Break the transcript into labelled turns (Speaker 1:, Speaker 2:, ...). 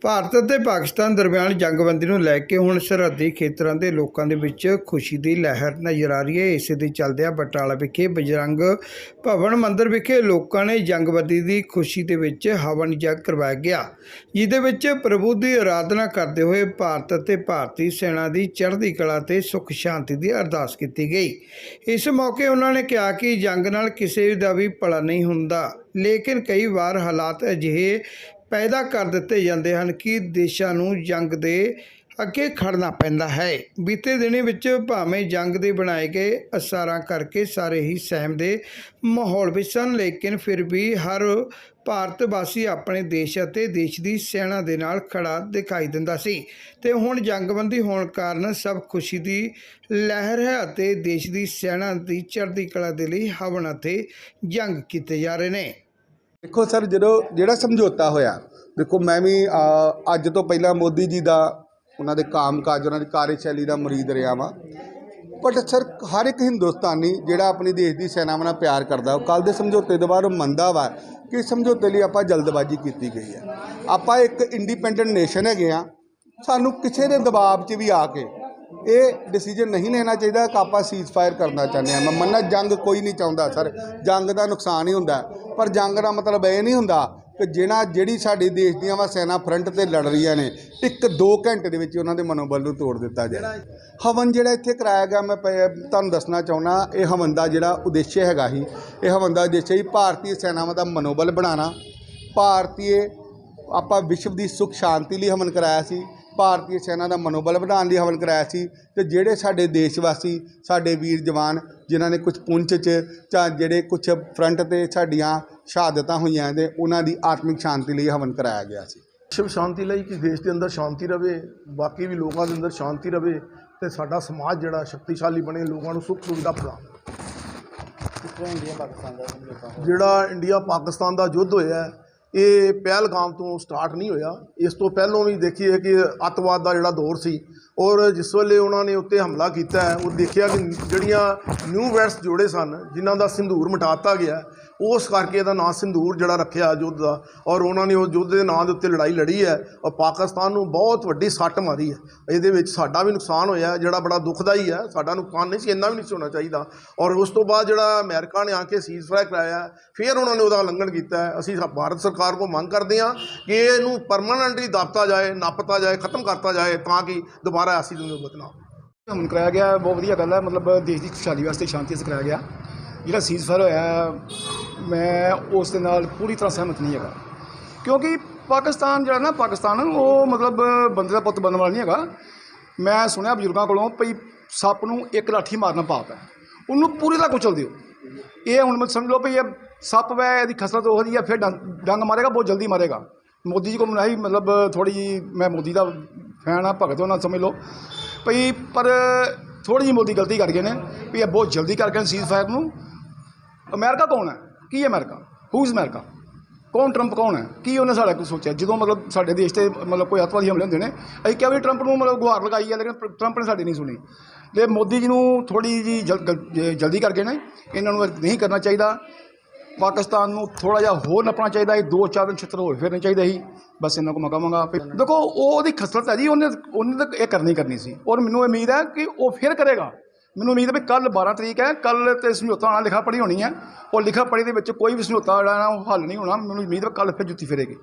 Speaker 1: ਭਾਰਤ ਅਤੇ ਪਾਕਿਸਤਾਨ ਦਰਮਿਆਨ ਜੰਗਬੰਦੀ ਨੂੰ ਲੈ ਕੇ ਹੁਣ ਸਰਹੱਦੀ ਖੇਤਰਾਂ ਦੇ ਲੋਕਾਂ ਦੇ ਵਿੱਚ ਖੁਸ਼ੀ ਦੀ ਲਹਿਰ ਨਜ਼ਰ ਆ ਰਹੀ ਹੈ। ਇਸੇ ਦੇ ਚੱਲਦਿਆਂ ਬਟਾਲਾ ਵਿਖੇ ਬਜਰੰਗ ਭਵਨ ਮੰਦਿਰ ਵਿਖੇ ਲੋਕਾਂ ਨੇ ਜੰਗਬੰਦੀ ਦੀ ਖੁਸ਼ੀ ਦੇ ਵਿੱਚ ਹਵਨ ਯੱਗ ਕਰਵਾਇਆ ਗਿਆ। ਜਿਹਦੇ ਵਿੱਚ ਪ੍ਰਭੂ ਦੀ ਆਰਾਧਨਾ ਕਰਦੇ ਹੋਏ ਭਾਰਤ ਅਤੇ ਭਾਰਤੀ ਸੈਨਾ ਦੀ ਚੜ੍ਹਦੀ ਕਲਾ ਤੇ ਸੁਖ ਸ਼ਾਂਤੀ ਦੀ ਅਰਦਾਸ ਕੀਤੀ ਗਈ। ਇਸ ਮੌਕੇ ਉਹਨਾਂ ਨੇ ਕਿਹਾ ਕਿ ਜੰਗ ਨਾਲ ਕਿਸੇ ਦਾ ਵੀ ਭਲਾ ਨਹੀਂ ਹੁੰਦਾ। ਲੇਕਿਨ ਕਈ ਵਾਰ ਹਾਲਾਤ ਅਜਿਹੇ ਪੈਦਾ ਕਰ ਦਿੱਤੇ ਜਾਂਦੇ ਹਨ ਕਿ ਦੇਸ਼ਾਂ ਨੂੰ ਜੰਗ ਦੇ ਅੱਗੇ ਖੜਨਾ ਪੈਂਦਾ ਹੈ। ਬੀਤੇ ਦਿਨੀ ਵਿੱਚ ਭਾਵੇਂ ਜੰਗ ਦੇ ਬਣਾਏ ਗਏ ਅਸਾਰਾਂ ਕਰਕੇ ਸਾਰੇ ਹੀ ਸਹਿਮ ਦੇ ਮਾਹੌਲ ਵਿੱਚ ਸਨ, ਲੇਕਿਨ ਫਿਰ ਵੀ ਹਰ ਭਾਰਤ ਵਾਸੀ ਆਪਣੇ ਦੇਸ਼ ਅਤੇ ਦੇਸ਼ ਦੀ ਸੈਨਾ ਦੇ ਨਾਲ ਖੜਾ ਦਿਖਾਈ ਦਿੰਦਾ ਸੀ ਤੇ ਹੁਣ ਜੰਗਬੰਦੀ ਹੋਣ ਕਾਰਨ ਸਭ ਖੁਸ਼ੀ ਦੀ ਲਹਿਰ ਹੈ ਅਤੇ ਦੇਸ਼ ਦੀ ਸੈਨਾ ਦੀ ਚੜ੍ਹਦੀ ਕਲਾ ਦੇ ਲਈ ਹਵਨ ਅਤੇ ਜੰਗ ਕੀਤੇ ਜਾ ਰਹੇ ਨੇ।
Speaker 2: ਦੇਖੋ ਸਰ, ਜਦੋਂ ਜਿਹੜਾ ਸਮਝੌਤਾ ਹੋਇਆ, ਦੇਖੋ ਮੈਂ ਵੀ ਅੱਜ ਤੋਂ ਪਹਿਲਾਂ ਮੋਦੀ ਜੀ ਦਾ ਉਹਨਾਂ ਦੇ ਕਾਮਕਾਜ, ਉਹਨਾਂ ਦੀ ਕਾਰਜਸ਼ੈਲੀ ਦਾ ਮੁਰੀਦ ਰਿਹਾ ਵਾਂ। ਬਟ ਸਰ, ਹਰ ਇੱਕ ਹਿੰਦੁਸਤਾਨੀ ਜਿਹੜਾ ਆਪਣੀ ਦੇਸ਼ ਦੀ ਸੈਨਾਵਾਂ ਨਾਲ ਪਿਆਰ ਕਰਦਾ, ਉਹ ਕੱਲ ਦੇ ਸਮਝੌਤੇ ਦੇ ਬਾਅਦ ਉਹ ਮੰਨਦਾ ਵਾ ਕਿ ਸਮਝੌਤੇ ਲਈ ਆਪਾਂ ਜਲਦਬਾਜ਼ੀ ਕੀਤੀ ਗਈ ਹੈ। ਆਪਾਂ ਇੱਕ ਇੰਡੀਪੈਂਡੈਂਟ ਨੇਸ਼ਨ ਹੈਗੇ ਆ ਸਾਨੂੰ ਕਿਸੇ ਦੇ ਦਬਾਅ 'ਚ ਵੀ ਆ ਕੇ ਇਹ ਡਿਸੀਜਨ ਨਹੀਂ ਲੈਣਾ ਚਾਹੀਦਾ ਕਿ ਆਪਾਂ ਸੀਜ਼ਫਾਇਰ ਕਰਨਾ ਚਾਹੁੰਦੇ ਆ ਮੈਂ ਮੰਨਣਾ ਜੰਗ ਕੋਈ ਨਹੀਂ ਚਾਹੁੰਦਾ, ਸਰ। ਜੰਗ ਦਾ ਨੁਕਸਾਨ ਹੀ ਹੁੰਦਾ। ਪਰ ਜੰਗ ਦਾ ਮਤਲਬ ਇਹ ਨਹੀਂ ਹੁੰਦਾ ਕਿ ਜਿਹੜਾ ਜਿਹੜੀ ਸਾਡੇ ਦੇਸ਼ ਦੀਆਂ ਵਾ ਸੈਨਾ ਫਰੰਟ ਤੇ ਲੜ ਰਹੀਆਂ ਨੇ, ਇੱਕ ਦੋ ਘੰਟੇ ਦੇ ਵਿੱਚ ਉਹਨਾਂ ਦੇ ਮਨੋਬਲ ਨੂੰ ਤੋੜ ਦਿੱਤਾ ਜਾਏ। ਹਵਨ ਜਿਹੜਾ ਇੱਥੇ ਕਰਾਇਆ ਗਿਆ, ਮੈਂ ਪ- ਤੁਹਾਨੂੰ ਦੱਸਣਾ ਚਾਹੁੰਦਾ, ਇਹ ਹਵਨ ਦਾ ਜਿਹੜਾ ਉਦੇਸ਼ ਹੈਗਾ ਸੀ, ਇਹ ਹਵਨ ਦਾ ਉਦੇਸ਼ ਸੀ ਭਾਰਤੀ ਸੈਨਾਵਾਂ ਦਾ ਮਨੋਬਲ ਬਣਾਉਣਾ। ਭਾਰਤੀ ਆਪਾਂ ਵਿਸ਼ਵ ਦੀ ਸੁਖ ਸ਼ਾਂਤੀ ਲਈ ਹਵਨ ਕਰਾਇਆ ਸੀ। ਭਾਰਤੀ ਸੈਨਾ ਦਾ ਮਨੋਬਲ ਵਧਾਉਣ ਲਈ ਹਵਨ ਕਰਾਇਆ ਸੀ ਤੇ ਜਿਹੜੇ ਸਾਡੇ ਦੇਸ਼ ਵਾਸੀ ਸਾਡੇ ਵੀਰ ਜਵਾਨ ਜਿਨ੍ਹਾਂ ਨੇ ਕੁਝ ਪੁੰਛ 'ਚ ਜਾਂ ਜਿਹੜੇ ਕੁਝ ਫਰੰਟ ਤੇ ਸਾਡੀਆਂ ਸ਼ਹਾਦਤਾਂ ਹੋਈਆਂ ਨੇ ਉਹਨਾਂ ਦੀ ਆਤਮਿਕ ਸ਼ਾਂਤੀ ਲਈ ਹਵਨ ਕਰਾਇਆ ਗਿਆ ਸੀ।
Speaker 3: ਵਿਸ਼ਵ ਸ਼ਾਂਤੀ ਲਈ ਕਿ ਦੇਸ਼ ਦੇ ਅੰਦਰ ਸ਼ਾਂਤੀ ਰਵੇ ਬਾਕੀ ਵੀ ਲੋਕਾਂ ਦੇ ਅੰਦਰ ਸ਼ਾਂਤੀ ਰਵੇ ਤੇ ਸਾਡਾ ਸਮਾਜ ਜਿਹੜਾ ਸ਼ਕਤੀਸ਼ਾਲੀ ਬਣੇ ਲੋਕਾਂ ਨੂੰ ਸੁੱਖ ਸੁਵਿਧਾ ਪ੍ਰਦਾਨ ਜਿਹੜਾ ਇੰਡੀਆ ਪਾਕਿਸਤਾਨ ਦਾ ਯੁੱਧ ਹੋਇਆ? ਹੈ, ਇਹ ਪਹਿਲਗਾਮ ਤੋਂ ਸਟਾਰਟ ਨਹੀਂ ਹੋਇਆ। ਇਸ ਤੋਂ ਪਹਿਲਾਂ ਵੀ ਦੇਖੀਏ ਕਿ ਅੱਤਵਾਦ ਦਾ ਜਿਹੜਾ ਦੌਰ ਸੀ, ਔਰ ਜਿਸ ਵੇਲੇ ਉਹਨਾਂ ਨੇ ਉੱਤੇ ਹਮਲਾ ਕੀਤਾ ਉਹ ਦੇਖਿਆ ਕਿ ਜਿਹੜੀਆਂ ਨਿਊ ਵੈਸਟ ਜੋੜੇ ਸਨ, ਜਿਨ੍ਹਾਂ ਦਾ ਸਿੰਧੂਰ ਮਿਟਾਤਾ ਗਿਆ ਉਸ ਕਰਕੇ ਇਹਦਾ ਨਾਂ ਸਿੰਧੂਰ ਜਿਹੜਾ ਰੱਖਿਆ ਯੁੱਧ ਦਾ। ਔਰ ਉਹਨਾਂ ਨੇ ਉਹ ਯੁੱਧ ਦੇ ਨਾਂ ਦੇ ਉੱਤੇ ਲੜਾਈ ਲੜੀ ਹੈ ਔਰ ਪਾਕਿਸਤਾਨ ਨੂੰ ਬਹੁਤ ਵੱਡੀ ਸੱਟ ਮਾਰੀ ਹੈ। ਇਹਦੇ ਵਿੱਚ ਸਾਡਾ ਵੀ ਨੁਕਸਾਨ ਹੋਇਆ ਜਿਹੜਾ ਬੜਾ ਦੁਖਦਾਈ ਹੈ, ਸਾਡਾ ਨੁਕਸਾਨ ਨਹੀਂ ਸੀ, ਇੰਨਾ ਵੀ ਨਹੀਂ ਸੀ ਹੋਣਾ ਚਾਹੀਦਾ। ਔਰ ਉਸ ਤੋਂ ਬਾਅਦ ਜਿਹੜਾ ਅਮਰੀਕਾ ਨੇ ਆ ਕੇ ਸੀਜ਼ ਸੀਜ਼ਫਾਇਰ ਕਰਾਇਆ ਫਿਰ ਉਹਨਾਂ ਨੇ ਉਹਦਾ ਉਲੰਘਣ ਕੀਤਾ ਅਸੀਂ ਭਾਰਤ ਸਰਕਾਰ ਕੋਲ ਮੰਗ ਕਰਦੇ ਹਾਂ ਕਿ ਇਹਨੂੰ ਪਰਮਾਨੈਂਟਲੀ ਦਾਪਤਾ ਜਾਏ, ਨੱਪਤਾ ਜਾਏ, ਖਤਮ ਕਰਤਾ ਜਾਏ, ਤਾਂ ਕਿ ਦੁਬਾਰਾ ਐਸੀ ਨੌਬਤ ਨਾ
Speaker 4: ਹਮਨ ਕਰਾਇਆ ਗਿਆ, ਬਹੁਤ ਵਧੀਆ ਗੱਲ ਹੈ। ਮਤਲਬ ਦੇਸ਼ ਦੀ ਖੁਸ਼ਹਾਲੀ ਵਾਸਤੇ ਸ਼ਾਂਤੀ ਸਿਖਾਇਆ ਗਿਆ। ਜਿਹੜਾ ਸੀਜ਼ ਸੀਜ਼ਫਾਇਰ ਹੋਇਆ ਮੈਂ ਉਸ ਦੇ ਨਾਲ ਪੂਰੀ ਤਰ੍ਹਾਂ ਸਹਿਮਤ ਨਹੀਂ ਹੈਗਾ। ਕਿਉਂਕਿ ਪਾਕਿਸਤਾਨ ਜਿਹੜਾ ਨਾ, ਪਾਕਿਸਤਾਨ, ਉਹ ਮਤਲਬ ਬੰਦੇ ਦਾ ਪੁੱਤ ਬਣਨ ਵਾਲਾ ਨਹੀਂ ਹੈਗਾ। ਮੈਂ ਸੁਣਿਆ ਬਜ਼ੁਰਗਾਂ ਕੋਲੋਂ ਭਈ ਸੱਪ ਨੂੰ ਇੱਕ ਲਾਠੀ ਮਾਰਨਾ ਪਾਪ ਹੈ। ਉਹਨੂੰ ਪੂਰੀ ਤਰ੍ਹਾਂ ਕੁਚਲ ਦਿਓ। ਇਹ ਹੁਣ ਮੈਂ ਸਮਝ ਲਓ ਭਈ ਇਹ ਸੱਪ ਵੈ, ਇਹਦੀ ਖਸਰਤ ਉਹ ਜਿਹੀ ਹੈ, ਫਿਰ ਡੰਗ ਡੰਗ ਮਾਰੇਗਾ, ਬਹੁਤ ਜਲਦੀ ਮਾਰੇਗਾ। ਮੋਦੀ ਜੀ ਕੋਲ ਨਹੀਂ ਮਤਲਬ ਥੋੜੀ ਜਿਹੀ, ਮੈਂ ਮੋਦੀ ਦਾ ਫੈਨ ਆ ਭਗਤ ਉਹਨਾਂ ਸਮਝ ਲਓ। ਭਈ ਪਰ ਥੋੜੀ ਜਿਹੀ ਮੋਦੀ ਗਲਤੀ ਕਰ ਗਏ ਨੇ ਵੀ ਇਹ ਬਹੁਤ ਜਲਦੀ ਕਰ ਗਏ ਸੀਜ਼ ਫਾਇਰ ਨੂੰ। ਅਮਰੀਕਾ ਕੌਣ ਹੈ? ਕੀ ਹੈ ਅਮਰੀਕਾ? Who is America? ਕੌਣ ਟਰੰਪ ਕੌਣ ਹੈ? ਕੀ ਉਹਨੇ ਸਾਡਾ ਕੁਝ ਸੋਚਿਆ? ਜਦੋਂ ਮਤਲਬ ਸਾਡੇ ਦੇਸ਼ ਤੇ ਮਤਲਬ ਕੋਈ ਅੱਤਵਾਦੀ ਹਮਲੇ ਹੁੰਦੇ ਨੇ, ਅਸੀਂ ਕਿਹਾ ਵੀ ਟਰੰਪ ਨੂੰ ਮਤਲਬ ਗੁਹਾਰ ਲਗਾਈ ਹੈ ਲੇਕਿਨ ਟਰੰਪ ਨੇ ਸਾਡੀ ਨਹੀਂ ਸੁਣੀ। ਤੇ ਮੋਦੀ ਜੀ ਨੂੰ ਥੋੜੀ ਜੀ ਜਲਦੀ ਕਰਕੇ ਗਏ ਨੇ। ਇਹਨਾਂ ਨੂੰ ਨਹੀਂ ਕਰਨਾ ਚਾਹੀਦਾ। ਪਾਕਿਸਤਾਨ ਨੂੰ ਥੋੜਾ ਜਿਹਾ ਹੋਰ ਨੱਪਣਾ ਚਾਹੀਦਾ ਸੀ। ਦੋ ਚਾਰ ਦਿਨ ਛਿੱਤਰ ਹੋਰ ਫੇਰਨੇ ਚਾਹੀਦਾ ਸੀ। ਬਸ ਇਹਨਾਂ ਕੋ ਮਕਾਵਾਂਗਾ ਦੇਖੋ, ਉਹ ਉਹਦੀ ਖਸਰਤ ਹੈ ਜੀ, ਉਹਨੇ ਉਹਨੇ ਤਾਂ ਇਹ ਕਰਨੀ ਕਰਨੀ ਸੀ। ਔਰ ਮੈਨੂੰ ਉਮੀਦ ਹੈ ਕਿ ਉਹ ਫਿਰ ਕਰੇਗਾ। ਮੈਨੂੰ ਉਮੀਦ ਹੈ ਵੀ ਕੱਲ 12 ਤਰੀਕ ਹੈ ਕੱਲ ਤੇ ਸਮਝੌਤਾ ਹੋਣਾ, ਲਿਖਾ ਪੜ੍ਹੀ ਹੋਣੀ ਹੈ। ਉਹ ਲਿਖਾ ਪੜ੍ਹੀ ਦੇ ਵਿੱਚ ਕੋਈ ਵੀ ਸਮਝੌਤਾ ਜਿਹੜਾ ਨਾ, ਉਹ ਹੱਲ ਨਹੀਂ ਹੋਣਾ। ਮੈਨੂੰ ਉਮੀਦ ਹੈ ਕੱਲ ਫਿਰ ਜੁੱਤੀ ਫਿਰੇਗੀ।